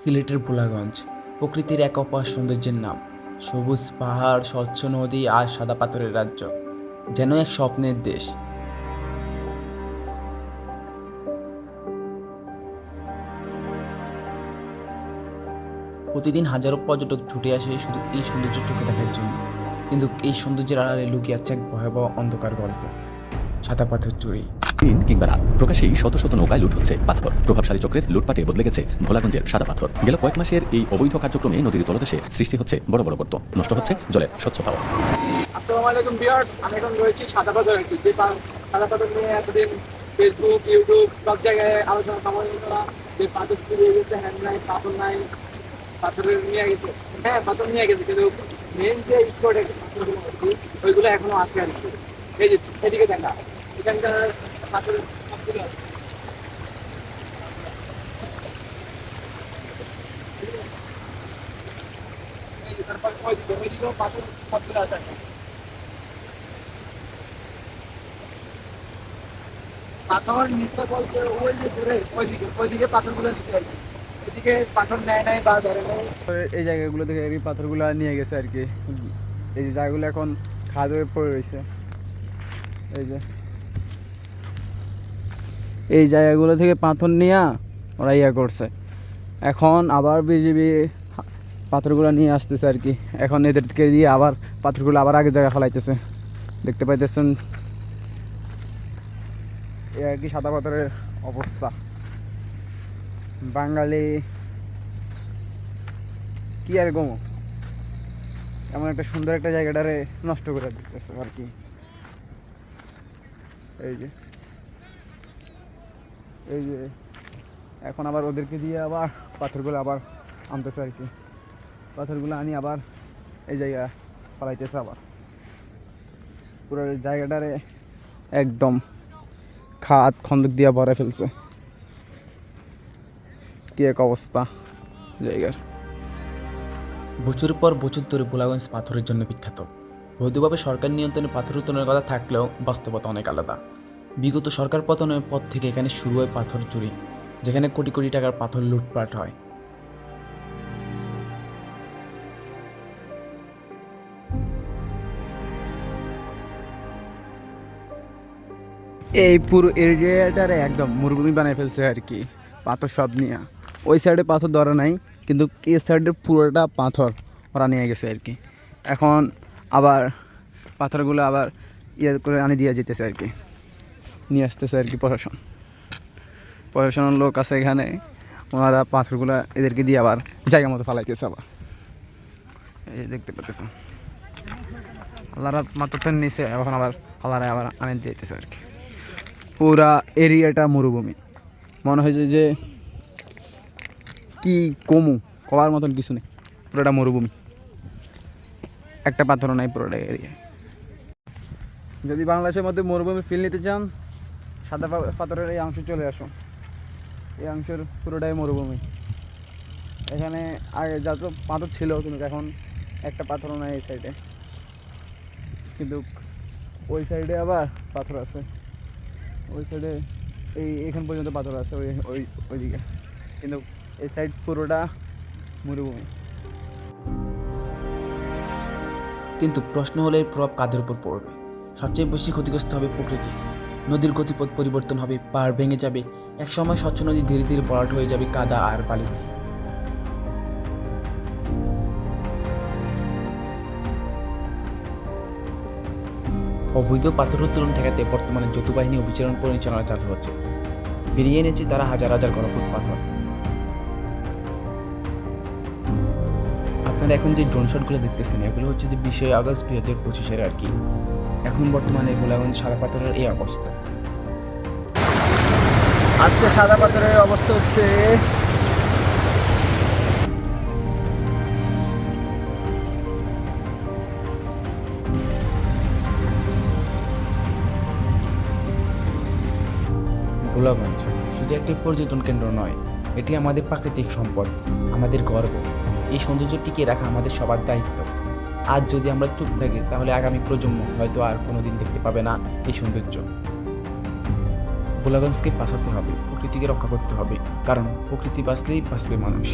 সিলেটের ভোলাগঞ্জ, প্রকৃতির এক অপার সৌন্দর্যের নাম। সবুজ পাহাড়, স্বচ্ছ নদী আর সাদা পাথরের রাজ্য, যেন এক স্বপ্নের দেশ। প্রতিদিন হাজারো পর্যটক ছুটে আসে শুধু এই সৌন্দর্য চোখে দেখার জন্য। কিন্তু এই সৌন্দর্যের আড়ালে লুকিয়ে আছে এক ভয়াবহ অন্ধকার গল্প। সাদা পাথর চুরি দিন কিংবা রাত। প্রকাশেই শত শত নৌকায় লুট হচ্ছে পাথর। প্রভাবশালী চক্রের লুটপাটে বদলে গেছে ভোলাগঞ্জের সাদা পাথর। গেল কয়েক মাসের এই অবৈধ কার্যক্রমে নদীর তলদেশে সৃষ্টি হচ্ছে বড় বড় গর্ত। নষ্ট হচ্ছে জলের স্বচ্ছতাও আমি এখন সাদা পাথর ফেসবুক ইউটিউব সব জায়গায় আলোচনা হ্যান্ড পাথর পাথরের নিয়ে গেছে। হ্যাঁ পাথর নিয়ে গেছে, কিন্তু মেন এখনও আছে আর কি। এদিকে দেখা। এখানকার এই পাথর নিতে বলতে ওই যে দূরে, ওইদিকে ওইদিকে পাথরগুলো দিছে আর কি পাথর নেয় নাই বা এই জায়গাগুলো থেকে কি পাথরগুলো নিয়ে গেছে আর কি। এই যে জায়গাগুলো এখন খাদ হয়ে পড়ে রয়েছে। এই যে। এই জায়গাগুলো থেকে পাথর নিয়ে ওরা ইয়া করছে। এখন আবার বিজিবি পাথরগুলো নিয়ে আসতেছে আর কি। এখন এদেরকে দিয়ে আবার পাথরগুলো আবার আগে জায়গায় ফেলাইতেছে। দেখতে পাইতেছেন? এই আর কি সাদা পাথরের অবস্থা। বাঙালি কি আর গমো এমন একটা সুন্দর একটা জায়গাটারে নষ্ট করে দিতেছে আর কি। এই যে। এই যে, এখন আবার ওদেরকে দিয়ে আবার পাথরগুলো আবার আনতেছে আর কি। পাথরগুলো আনি আবার এই জায়গা পালাইতেছে আবার। পুরো জায়গাটারে একদম খাত খন্দক দিয়ে ভরে ফেলছে। কি এক অবস্থা জায়গার। বছর পর বছর ধরে ভোলাগঞ্জ পাথরের জন্য বিখ্যাত। বৈধভাবে সরকার নিয়ন্ত্রণে পাথর উত্তোলনের কথা থাকলেও বাস্তবতা অনেক আলাদা। বিগত সরকার পতনের পর থেকে এখানে শুরু হয় পাথর চুরি, যেখানে কোটি কোটি টাকার পাথর লুটপাট হয়। এই পুরো এরিয়াটারে একদম মরুভূমি বানিয়ে ফেলছে আর কি, পাথর সব নিয়ে। ওই সাইডে পাথর ধরা নাই, কিন্তু এই সাইডে পুরোটা পাথর ওরা নিয়ে গেছে আর কি। এখন আবার পাথরগুলো আবার ইয়ে করে আনি দিয়ে যেতেছে আর কি। নিয়ে আসতেছে আর কি প্রশাসন। প্রশাসনের লোক আছে এখানে, ওনারা পাথরগুলো এদেরকে দিয়ে আবার জায়গা মতো ফালাইতেছে আবার। এই দেখতে পাচ্ছেন। আল্লাহরা মাত্র তো নিচে এখন আবার আল্লাহরা আবার আনে দিতেছে আর কি। পুরা এরিয়াটা মরুভূমি। মনে হয় যে কি কমু কবার মতন কিছু নেই। পুরোটা মরুভূমি। একটা পাথরও নাই পুরোটা এরিয়া যদি বাংলাদেশের মধ্যে মরুভূমি ফিল নিতে চান সাদা পাথরের এই অংশ চলে আসুন। এই অংশের পুরোটাই মরুভূমি। এখানে আগে যত পাথর ছিল, কিন্তু এখন একটা পাথরও নাই এই সাইডে কিন্তু ওই সাইডে আবার পাথর আছে। ওই সাইডে এই, এখান পর্যন্ত পাথর আছে, ওই ওই, ওইদিকে। কিন্তু এই সাইড পুরোটা মরুভূমি। কিন্তু প্রশ্ন হলে এর প্রভাব কাদের উপর পড়বে? সবচেয়ে বেশি ক্ষতিগ্রস্ত হবে প্রকৃতি। নদীর গতিপথ পরিবর্তন হবে পাহাড় ভেঙে যাবে। একসময় স্বচ্ছ নদী ধীরে ধীরে ভরাট হয়ে যাবে কাদা আর বালিতে অবৈধ পাথর উত্তোলন ঠেকাতে বর্তমানে যৌথ বাহিনী অভিচারণ পরিচালনা চালু হচ্ছে। ফিরিয়ে এনেছে তারা হাজার হাজার ঘনফুট পাথর। আপনারা এখন যে ড্রোন শটগুলো দেখতেছেন, এগুলো হচ্ছে যে বিশে আগস্ট দুই হাজার পঁচিশের আর কি। এখন বর্তমানে গোলাগঞ্জ সাদা পাথরের এই অবস্থা। আজকে সাদা পাথরের অবস্থা হচ্ছে গোলাগঞ্জ শুধু একটি পর্যটন কেন্দ্র নয় এটি আমাদের প্রাকৃতিক সম্পদ আমাদের গর্ব। এই সৌন্দর্য টিকিয়ে রাখা আমাদের সবার দায়িত্ব। আজ যদি আমরা চুপ থাকি, তাহলে আগামী প্রজন্ম হয়তো আর কোনো দিন দেখতে পাবে না এই সৌন্দর্য। গোলাগঞ্জকে বাঁচাতে হবে, প্রকৃতিকে রক্ষা করতে হবে, কারণ প্রকৃতি বাঁচলেই বাঁচবে মানুষ।